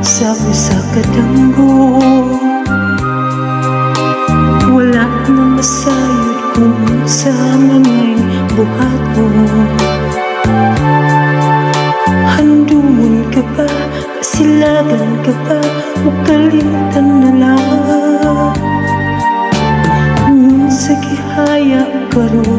Sabi sa kadanggo Wala na masayod kung sa mga buhat mo Handungon ka ba? Kasilagan ka ba? O kalitan na lang Sa gihaya karoon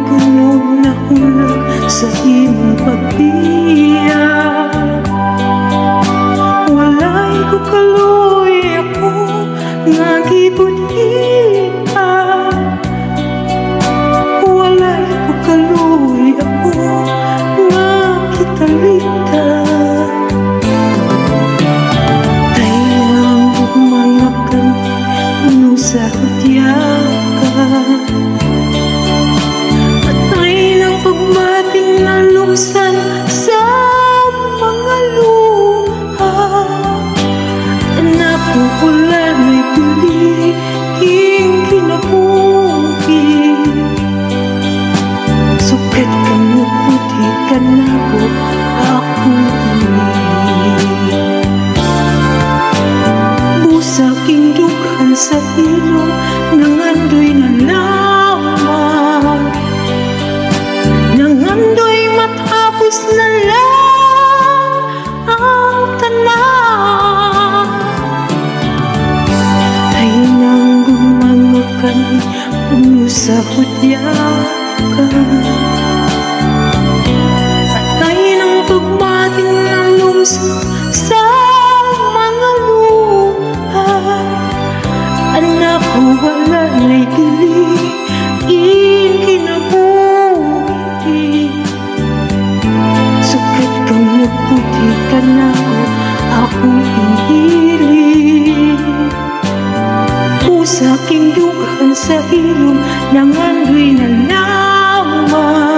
Nahulog na hulog sa imong pagbiyak Wala na'y tuli Ing kinabuhi. Sukat kang na ko Ako ini Busaking dughan sa ilong sa mga luha Anak ko wala Usaking dugan sa ilong Nangandoy na lamang